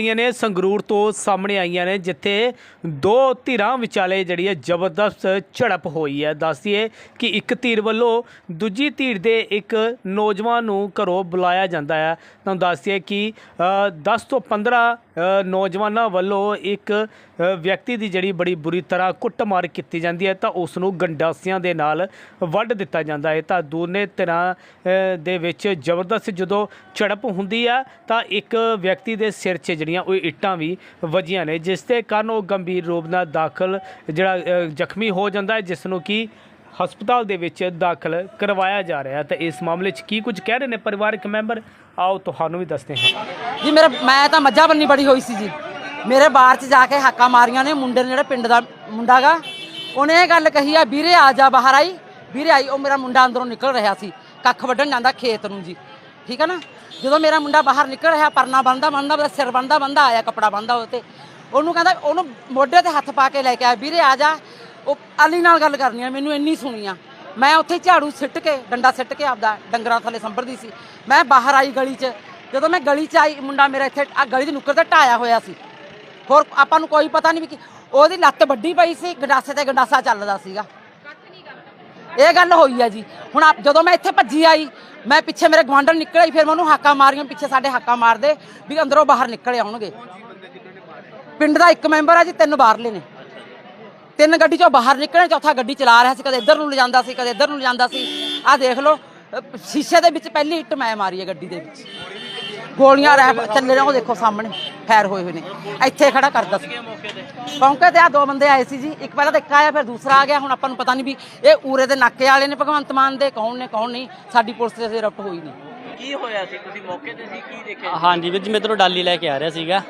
ਜਿਹੜੀਆਂ ਨੇ ਸੰਗਰੂਰ ਤੋਂ ਸਾਹਮਣੇ ਆਈਆਂ ਨੇ ਜਿੱਥੇ ਦੋ ਧਿਰਾਂ ਵਿਚਾਲੇ ਜਿਹੜੀ ਹੈ ਜ਼ਬਰਦਸਤ ਝੜਪ ਹੋਈ ਹੈ। ਦੱਸਦੀਏ ਕਿ ਇੱਕ ਧਿਰ ਵੱਲੋਂ ਦੂਜੀ ਧਿਰ ਦੇ ਇੱਕ ਨੌਜਵਾਨ ਨੂੰ ਘਰੋਂ ਬੁਲਾਇਆ ਜਾਂਦਾ ਹੈ। ਤੁਹਾਨੂੰ ਦੱਸਦੀਏ ਕਿ ਅ, 10 ਤੋਂ 15 ਨੌਜਵਾਨਾਂ ਵੱਲੋਂ ਇੱਕ ਵਿਅਕਤੀ ਦੀ ਜਿਹੜੀ ਬੜੀ ਬੁਰੀ ਤਰ੍ਹਾਂ ਕੁੱਟਮਾਰ ਕੀਤੀ ਜਾਂਦੀ ਹੈ ਤਾਂ ਉਸ ਨੂੰ ਗੰਡਾਸਿਆਂ ਦੇ ਨਾਲ ਵੱਢ ਦਿੱਤਾ ਜਾਂਦਾ ਹੈ। ਤਾਂ ਦੋਨੇ ਧਿਰਾਂ ਦੇ ਵਿੱਚ ਜ਼ਬਰਦਸਤ ਜਦੋਂ ਝੜਪ ਹੁੰਦੀ ਆ ਤਾਂ ਇੱਕ ਵਿਅਕਤੀ ਦੇ ਸਿਰ 'ਚ ਜਿਹੜੀ ਜਿਹੜੀਆਂ ਉਹ ਇੱਟਾਂ ਵੀ ਵੱਜੀਆਂ ਨੇ, ਜਿਸ ਦੇ ਕਾਰਨ ਉਹ ਗੰਭੀਰ ਰੂਪ ਨਾਲ ਦਾਖਲ, ਜਿਹੜਾ ਜ਼ਖਮੀ ਹੋ ਜਾਂਦਾ ਹੈ, ਜਿਸ ਨੂੰ ਕਿ ਹਸਪਤਾਲ ਦੇ ਵਿੱਚ ਦਾਖਲ ਕਰਵਾਇਆ ਜਾ ਰਿਹਾ ਤਾਂ ਇਸ ਮਾਮਲੇ 'ਚ ਕੀ ਕੁਝ ਕਹਿ ਰਹੇ ਨੇ ਪਰਿਵਾਰਕ ਮੈਂਬਰ? ਆਓ ਤੁਹਾਨੂੰ ਵੀ ਦੱਸਦੇ ਹਾਂ। ਜੀ, ਮੇਰੇ, ਮੈਂ ਤਾਂ ਮੱਝਾਂ ਬੰਨੀ ਬੜੀ ਹੋਈ ਸੀ ਜੀ। ਮੇਰੇ ਬਾਹਰ ਚ ਜਾ ਕੇ ਹਾਕਾਂ ਮਾਰੀਆਂ ਨੇ ਮੁੰਡੇ ਨੇ, ਜਿਹੜਾ ਪਿੰਡ ਦਾ ਮੁੰਡਾਗਾ ਉਹਨੇ ਇਹ ਗੱਲ ਕਹੀ ਆ, ਵੀਰੇ ਆ ਜਾ ਬਾਹਰ ਆਈ। ਵੀਰੇ ਆਈ, ਉਹ ਮੇਰਾ ਮੁੰਡਾ ਅੰਦਰੋਂ ਨਿਕਲ ਰਿਹਾ ਸੀ, ਕੱਖ ਵੱਢਣ ਜਾਂਦਾ ਖੇਤ ਨੂੰ ਜੀ। ਠੀਕ ਹੈ ਨਾ? ਜਦੋਂ ਮੇਰਾ ਮੁੰਡਾ ਬਾਹਰ ਨਿਕਲ ਰਿਹਾ, ਪਰਨਾ ਬੰਦਾ ਬੰਦਾ ਉਹਦਾ ਸਿਰ ਬੰਦਾ ਬੰਦਾ ਆਇਆ ਕੱਪੜਾ ਬੰਦਾ ਉਹ ਤੇ। ਉਹਨੂੰ ਕਹਿੰਦਾ, ਉਹਨੂੰ ਮੋਢੇ ਤੇ ਹੱਥ ਪਾ ਕੇ ਲੈ ਕੇ ਆਇਆ ਵੀਰੇ ਆ ਜਾ। ਉਹ ਅਲੀ ਨਾਲ ਗੱਲ ਕਰਨੀ ਆ, ਮੈਨੂੰ ਇੰਨੀ ਸੁਣੀ ਆ। ਮੈਂ ਉੱਥੇ ਝਾੜੂ ਸਿੱਟ ਕੇ, ਡੰਡਾ ਸਿੱਟ ਕੇ ਆਪਦਾ ਡੰਗਰਾਂ ਥੱਲੇ ਸੰਭਰਦੀ ਸੀ। ਮੈਂ ਬਾਹਰ ਆਈ ਗਲੀ 'ਚ। ਜਦੋਂ ਮੈਂ ਗਲੀ 'ਚ ਆਈ, ਮੁੰਡਾ ਮੇਰਾ ਇੱਥੇ ਆ ਗਲੀ ਦੀ ਨੁੱਕਰ ਤੇ ਢਾਇਆ ਹੋਇਆ ਸੀ। ਹੋਰ ਆਪਾਂ ਨੂੰ ਕੋਈ ਪਤਾ ਨਹੀਂ ਵੀ ਉਹਦੀ ਲੱਤ ਵੱਡੀ ਪਈ ਸੀ, ਗੰਡਾਸੇ ਤੇ ਗੰਡਾਸਾ ਚੱਲਦਾ ਸੀਗਾ। ਇਹ ਗੱਲ ਹੋਈ ਆ ਜੀ। ਹੁਣ ਆਪ- ਜਦੋਂ ਮੈਂ ਇੱਥੇ ਭੱਜੀ ਆਈ, ਮੈਂ ਪਿੱਛੇ ਮੇਰੇ ਗਵਾਂਢਣ ਨਿਕਲ ਆਈ ਫਿਰ ਮੈਂ ਉਹਨੂੰ ਹਾਕਾਂ ਮਾਰੀਆਂ, ਪਿੱਛੇ ਸਾਡੇ ਹਾਕਾਂ ਮਾਰਦੇ ਵੀ ਅੰਦਰੋਂ ਬਾਹਰ ਨਿਕਲ ਆਉਣਗੇ। ਪਿੰਡ ਦਾ ਇੱਕ ਮੈਂਬਰ ਆ ਜੀ, ਤਿੰਨ ਬਾਹਰਲੇ ਨੇ। ਤਿੰਨ ਗੱਡੀ ਚੋਂ ਬਾਹਰ ਨਿਕਲਣ ਚੌਥਾ ਗੱਡੀ ਚਲਾ ਰਿਹਾ ਸੀ, ਕਦੇ ਇੱਧਰ ਨੂੰ ਲਿਜਾਂਦਾ ਸੀ, ਕਦੇ ਇੱਧਰ ਨੂੰ ਲਿਜਾਂਦਾ ਸੀ। ਆਹ ਦੇਖ ਲਓ, ਅਹ ਸ਼ੀਸ਼ੇ ਦੇ ਵਿੱਚ ਪਹਿਲੀ ਇੱਟ ਮੈਂ ਮਾਰੀ ਹੈ ਗੱਡੀ ਦੇ ਵਿੱਚ। ਗੋਲੀਆਂ ਰਹਿ ਚੱਲੇ ਨੇ ਉਹ ਦੇਖੋ ਸਾਹਮਣੇ। ਫੈਰ ਹੋਏ ਹੋਏ ਨੇ। ਇੱਥੇ ਖੜਾ ਕਰਦਾ ਸੀ। ਮੌਕੇ ਤੇ ਆ ਦੋ ਬੰਦੇ ਆਏ ਸੀ ਜੀ। ਇੱਕ ਪਹਿਲਾਂ ਤਾਂ ਇੱਕ ਆਇਆ ਫਿਰ ਦੂਸਰਾ ਆ ਗਿਆ। ਹੁਣ ਆਪਾਂ ਨੂੰ ਪਤਾ ਨਹੀਂ ਵੀ ਇਹ ਊਰੇ ਦੇ ਨਾਕੇ ਵਾਲੇ ਨੇ ਭਗਵੰਤ ਮਾਨ ਦੇ ਕੌਣ ਨੇ ਕੌਣ ਨਹੀਂ। ਸਾਡੀ ਪੁਲਿਸ ਦੇ ਅਜੇ ਰਫਟ ਹੋਈ ਨਹੀਂ। ਕੀ ਹੋਇਆ ਸੀ? ਤੁਸੀਂ ਮੌਕੇ ਤੇ ਸੀ? ਕੀ ਦੇਖਿਆ? ਹਾਂਜੀ ਵੀਰ ਜੀ ਮੈਂ ਇੱਧਰੋਂ ਡਾਲੀ ਲੈ ਕੇ ਆ ਰਿਹਾ ਸੀਗਾ।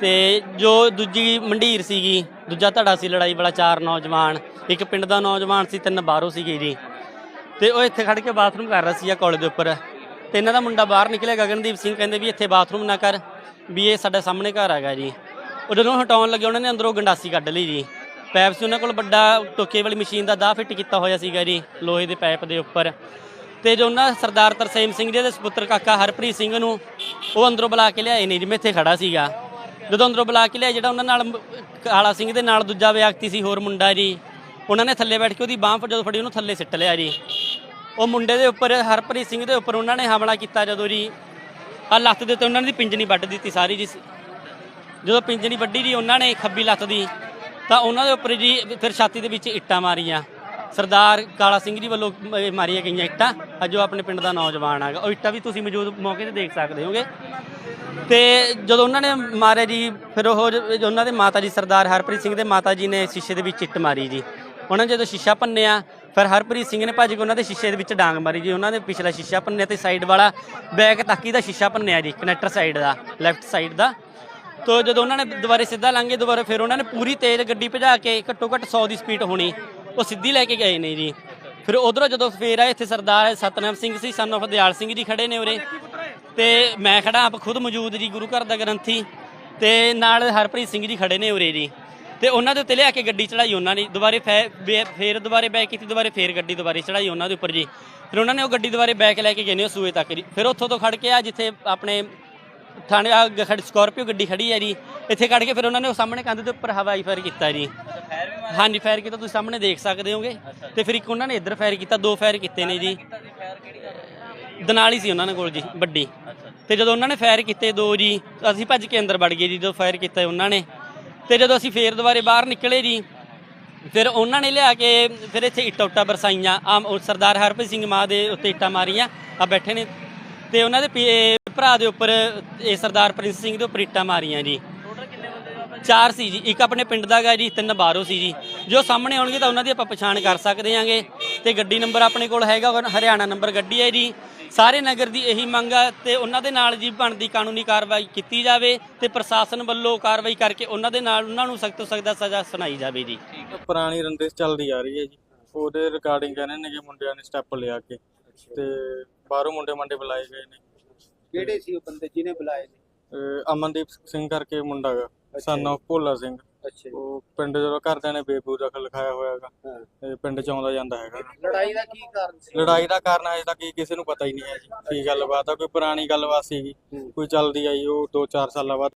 ਤੇ ਜੋ ਦੂਜੀ ਮੰਡੀਰ ਸੀਗੀ ਦੂਜਾ ਧੜਾ ਸੀ ਲੜਾਈ ਵਾਲਾ ਚਾਰ ਨੌਜਵਾਨ। ਇੱਕ ਪਿੰਡ ਦਾ ਨੌਜਵਾਨ ਸੀ ਤਿੰਨ ਬਾਹਰੋਂ ਸੀਗੇ ਜੀ। ਤੇ ਉਹ ਇੱਥੇ ਖੜ ਕੇ ਬਾਥਰੂਮ ਕਰ ਰਿਹਾ ਸੀਗਾ ਕਾਲਜ ਦੇ ਉੱਪਰ। ਤੇ ਇਹਨਾਂ ਦਾ ਮੁੰਡਾ ਬਾਹਰ ਨਿਕਲਿਆ, ਗਗਨਦੀਪ ਸਿੰਘ ਕਹਿੰਦੇ ਵੀ ਇੱਥੇ ਬਾਥਰੂਮ ਨਾ ਕਰ, ਵੀ ਇਹ ਸਾਡੇ ਸਾਹਮਣੇ ਘਰ ਹੈਗਾ ਜੀ। ਉਹ ਜਦੋਂ ਹਟਾਉਣ ਲੱਗੇ, ਉਹਨਾਂ ਨੇ ਅੰਦਰੋਂ ਗੰਡਾਸੀ ਕੱਢ ਲਈ ਜੀ। ਪੈਪ ਸੀ ਉਹਨਾਂ ਕੋਲ, ਵੱਡਾ ਟੋਕੇ ਵਾਲੀ ਮਸ਼ੀਨ ਦਾ ਦਾਹ ਫਿੱਟ ਕੀਤਾ ਹੋਇਆ ਸੀਗਾ ਜੀ, ਲੋਹੇ ਦੇ ਪੈਪ ਦੇ ਉੱਪਰ। ਤੇ ਜੋ ਉਹਨਾਂ ਸਰਦਾਰ ਤਰਸੇਮ ਸਿੰਘ ਜੀ ਦੇ ਸੁਪੁੱਤਰ ਕਾਕਾ ਹਰਪ੍ਰੀਤ ਸਿੰਘ ਨੂੰ, ਉਹ ਅੰਦਰੋਂ ਬੁਲਾ ਕੇ ਲਿਆਏ ਨੇ ਜਿਵੇਂ ਇੱਥੇ ਖੜਾ ਸੀਗਾ। ਜਦੋਂ ਅੰਦਰੋਂ ਬੁਲਾ ਕੇ ਲਿਆ ਜਿਹੜਾ ਉਹਨਾਂ ਨਾਲ ਕਾਲਾ ਸਿੰਘ ਦੇ ਨਾਲ ਦੂਜਾ ਵਿਅਕਤੀ ਸੀ, ਹੋਰ ਮੁੰਡਾ ਜੀ, ਉਹਨਾਂ ਨੇ ਥੱਲੇ ਬੈਠ ਕੇ ਉਹਦੀ ਬਾਹ ਜਦੋਂ ਫੜੀ, ਉਹਨੂੰ ਥੱਲੇ ਸਿੱਟ ਲਿਆ ਜੀ। ਉਹ ਮੁੰਡੇ ਦੇ ਉੱਪਰ, ਹਰਪ੍ਰੀਤ ਸਿੰਘ ਦੇ ਉੱਪਰ ਉਹਨਾਂ ਨੇ ਹਮਲਾ ਕੀਤਾ ਜਦੋਂ ਜੀ ਆ ਲੱਤ ਦੇ ਉੱਤੇ ਉਹਨਾਂ ਦੀ ਪਿੰਜਣੀ ਵੱਢ ਦਿੱਤੀ ਸਾਰੀ ਜੀ। ਜਦੋਂ ਪਿੰਜਣੀ ਵੱਢੀ ਜੀ, ਉਹਨਾਂ ਨੇ ਖੱਬੀ ਲੱਤ ਦੀ, ਤਾਂ ਉਹਨਾਂ ਦੇ ਉੱਪਰ ਜੀ ਫਿਰ ਛਾਤੀ ਦੇ ਵਿੱਚ ਇੱਟਾਂ ਮਾਰੀਆਂ। ਸਰਦਾਰ ਕਾਲਾ ਸਿੰਘ ਜੀ ਵੱਲੋਂ ਮਾਰੀਆਂ ਗਈਆਂ ਇੱਟਾਂ। ਅੱਜ ਉਹ ਆਪਣੇ ਪਿੰਡ ਦਾ ਨੌਜਵਾਨ ਹੈਗਾ। ਉਹ ਇੱਟਾਂ ਵੀ ਤੁਸੀਂ ਮੌਜੂਦ ਮੌਕੇ ਤੇ ਦੇਖ ਸਕਦੇ ਹੋਗੇ। ਤੇ ਜਦੋਂ ਉਹਨਾਂ ਨੇ ਮਾਰਿਆ ਜੀ, ਫਿਰ ਉਹ ਉਹਨਾਂ ਦੇ ਮਾਤਾ ਜੀ ਸਰਦਾਰ ਹਰਪ੍ਰੀਤ ਸਿੰਘ ਦੇ ਮਾਤਾ ਜੀ ਨੇ ਸ਼ੀਸ਼ੇ ਦੇ ਵਿੱਚ ਇੱਟ ਮਾਰੀ ਜੀ। ਉਹਨਾਂ ਨੇ ਜਦੋਂ ਸ਼ੀਸ਼ਾ ਭੰਨਿਆ ਫਿਰ ਹਰਪ੍ਰੀਤ ਸਿੰਘ ਨੇ ਭੱਜ ਕੇ ਉਹਨਾਂ ਦੇ ਸ਼ੀਸ਼ੇ ਦੇ ਵਿੱਚ ਡਾਂਗ ਮਾਰੀ ਜੀ, ਉਹਨਾਂ ਦੇ ਪਿਛਲਾ ਸ਼ੀਸ਼ਾ ਭੰਨਿਆ ਤੇ ਸਾਈਡ ਵਾਲਾ ਬੈਕ ਤਾਕੀ ਦਾ ਸ਼ੀਸ਼ਾ ਭੰਨਿਆ ਜੀ ਕਨੈਕਟਰ ਸਾਈਡ ਦਾ ਲੈਫਟ ਸਾਈਡ ਦਾ। ਤੋ ਜਦੋਂ ਉਹਨਾਂ ਨੇ ਦੁਬਾਰੇ ਸਿੱਧਾ ਲੰਘੇ, ਦੁਬਾਰਾ ਫਿਰ ਉਹਨਾਂ ਨੇ ਪੂਰੀ ਤੇਜ਼ ਗੱਡੀ ਭਜਾ ਕੇ ਘੱਟੋ ਘੱਟ 100 ਦੀ ਸਪੀਡ ਹੋਣੀ, ਉਹ ਸਿੱਧੀ ਲੈ ਕੇ ਗਏ ਨੇ ਜੀ। ਫਿਰ ਉਧਰੋਂ ਜਦੋਂ ਫੇਰ ਆਏ ਇੱਥੇ ਸਰਦਾਰ ਸਤਨਾਮ ਸਿੰਘ ਸੀ ਸਨ of ਦਿਆਲ ਸਿੰਘ ਜੀ ਖੜੇ ਨੇ ਉਰੇ। ਤੇ ਮੈਂ ਖੜਾ ਆਪ ਖੁਦ ਮੌਜੂਦ ਜੀ ਗੁਰੂ ਘਰ ਦਾ ਗ੍ਰੰਥੀ। ਤੇ ਨਾਲ ਹਰਪ੍ਰੀਤ ਸਿੰਘ ਜੀ ਖੜੇ ਨੇ ਉਰੇ ਜੀ। ਤੇ ਉਹਨਾਂ ਦੇ ਉੱਤੇ ਲਿਆ ਕੇ ਗੱਡੀ ਚੜਾਈ ਉਹਨਾਂ ਨੇ। ਦੁਬਾਰੇ ਫੈ- ਬੇ- ਫੇਰ ਦੁਬਾਰੇ ਬੈਕ ਕੀਤੀ, ਦੁਬਾਰੇ ਫੇਰ ਗੱਡੀ ਦੁਬਾਰੇ ਚੜਾਈ ਉਹਨਾਂ ਦੇ ਉੱਪਰ ਜੀ। ਫਿਰ ਉਹਨਾਂ ਨੇ ਉਹ ਗੱਡੀ ਦੁਬਾਰੇ ਬੈਕ ਲੈ ਕੇ ਗਏ ਨੇ ਉਹ ਸੂਏ ਤੱਕ ਜੀ। ਫਿਰ ਉੱਥੋਂ ਤੋਂ ਖੜ ਕੇ ਆ ਜਿੱਥੇ ਆਪਣੇ ਥਾਣੇ ਆ ਖੜ ਸਕਾਰਪੀਓ ਗੱਡੀ ਖੜੀ ਹੈ ਜੀ। ਇੱਥੇ ਕੱਢ ਕੇ ਫਿਰ ਉਹਨਾਂ ਨੇ ਉਹ ਸਾਹਮਣੇ ਕੰਧ ਦੇ ਉੱਪਰ ਹਵਾਈ ਫਾਇਰ ਕੀਤਾ ਜੀ। ਹਾਂਜੀ ਫਾਇਰ ਕੀਤਾ। ਤੁਸੀਂ ਸਾਹਮਣੇ ਦੇਖ ਸਕਦੇ ਹੋਗੇ। ਤੇ ਫਿਰ ਇੱਕ ਉਹਨਾਂ ਨੇ ਇੱਧਰ ਫਾਇਰ ਕੀਤਾ, ਦੋ ਫਾਇਰ ਕੀਤੇ ਨੇ ਜੀ। ਦਨਾਲੀ ਸੀ ਉਹਨਾਂ ਨੇ ਕੋਲ ਜੀ, ਵੱਡੀ। ਤੇ ਜਦੋਂ ਉਹਨਾਂ ਨੇ ਫਾਇਰ ਕੀਤੇ ਦੋ ਜੀ, ਅਸੀਂ ਭੱਜ ਕੇ ਅੰਦਰ ਵੜ ਗਏ ਜੀ, ਜਦੋਂ ਫਾਇਰ ਕੀਤਾ ਉਹਨਾਂ ਨੇ। ਤੇ ਜਦੋਂ ਅਸੀਂ ਫੇਰ ਦੁਬਾਰੇ ਬਾਹਰ ਨਿਕਲੇ ਜੀ, ਫਿਰ ਉਹਨਾਂ ਨੇ ਲਿਆ ਕੇ ਫਿਰ ਇੱਥੇ ਇੱਟਾਂ ਉੱਟਾਂ ਬਰਸਾਈਆਂ ਆਮ ਉਹ ਸਰਦਾਰ ਹਰਪ੍ਰੀਤ ਸਿੰਘ ਮਾਂ ਦੇ ਉੱਤੇ ਇੱਟਾਂ ਮਾਰੀਆਂ ਆ ਬੈਠੇ ਨੇ। ਤੇ ਉਹਨਾਂ ਦੇ ਪੀ- ਭਰਾ ਦੇ ਉੱਪਰ ਇਹ ਸਰਦਾਰ ਪ੍ਰਿੰਸ ਸਿੰਘ ਦੇ ਉੱਪਰ ਇੱਟਾਂ ਮਾਰੀਆਂ ਜੀ। ਚਾਰ ਸੀ ਜੀ, ਇੱਕ ਆਪਣੇ ਪਿੰਡ ਦਾ ਗਾ ਜੀ, ਤਿੰਨ ਬਾਹਰੋਂ ਸੀ ਜੀ। ਜੋ ਸਾਹਮਣੇ ਆਉਣਗੇ ਤਾਂ ਉਹਨਾਂ ਦੀ ਆਪਾਂ ਪਛਾਣ ਕਰ ਸਕਦੇ ਆਂਗੇ। ਤੇ ਗੱਡੀ ਨੰਬਰ ਆਪਣੇ ਕੋਲ ਹੈਗਾ, ਹਰਿਆਣਾ ਨੰਬਰ ਗੱਡੀ ਹੈ ਜੀ। ਸਾਰੇ ਨਗਰ ਦੀ ਇਹੀ ਮੰਗ ਹੈ ਤੇ ਉਹਨਾਂ ਦੇ ਨਾਲ ਜੀ ਬਣਦੀ ਕਾਨੂੰਨੀ ਕਾਰਵਾਈ ਕੀਤੀ ਜਾਵੇ ਤੇ ਪ੍ਰਸ਼ਾਸਨ ਵੱਲੋਂ ਕਾਰਵਾਈ ਕਰਕੇ ਉਹਨਾਂ ਦੇ ਨਾਲ ਉਹਨਾਂ ਨੂੰ ਸਖਤ ਤੋਂ ਸਖਤ ਸਜ਼ਾ ਸੁਣਾਈ ਜਾਵੇ ਜੀ। ਪੁਰਾਣੀ ਰੰਦਿਸ਼ ਚੱਲਦੀ ਆ ਰਹੀ ਹੈ ਜੀ। ਉਹਦੇ ਰਿਗਾਰਡਿੰਗ ਕਹਿੰਦੇ ਨੇ ਕਿ ਮੁੰਡਿਆਂ ਨੇ ਸਟੈਪ ਲਿਆ ਕੇ ਤੇ ਬਾਹਰੋਂ ਮੁੰਡੇ ਮੰਡੇ ਬੁਲਾਏ ਗਏ ਨੇ। ਕਿਹੜੇ ਸੀ ਉਹ ਬੰਦੇ ਜਿਹਨੇ ਬੁਲਾਏ ਨੇ? ਅਮਨਦੀਪ ਸਿੰਘ ਕਰਕੇ ਮੁੰਡਾ ਗਾ ਸਨ ਆਫ ਭੋਲਾ ਸਿੰਘ। ਅੱਛਾ ਜੀ। ਉਹ ਪਿੰਡ ਜਦੋਂ ਘਰਦਿਆਂ ਨੇ ਬੇਬੂ ਦਖਲ ਲਿਖਾਇਆ ਹੋਇਆ ਹੈਗਾ ਹਾਂ। ਤੇ ਪਿੰਡ ਚ ਆਉਂਦਾ ਜਾਂਦਾ ਹੈਗਾ। ਲੜਾਈ ਦਾ ਕੀ ਕਾਰਨ ਸੀ? ਲੜਾਈ ਦਾ ਕਾਰਨ ਅਜੇ ਤੱਕ ਕਿਸੇ ਨੂੰ ਪਤਾ ਹੀ ਨਹੀਂ ਹੈ ਜੀ ਕੀ ਗੱਲਬਾਤ ਆ ਕੋਈ ਪੁਰਾਣੀ ਗੱਲਬਾਤ ਸੀਗੀ ਕੋਈ ਚੱਲਦੀ ਆਈ ਉਹ 2-4 ਸਾਲਾਂ ਬਾਅਦ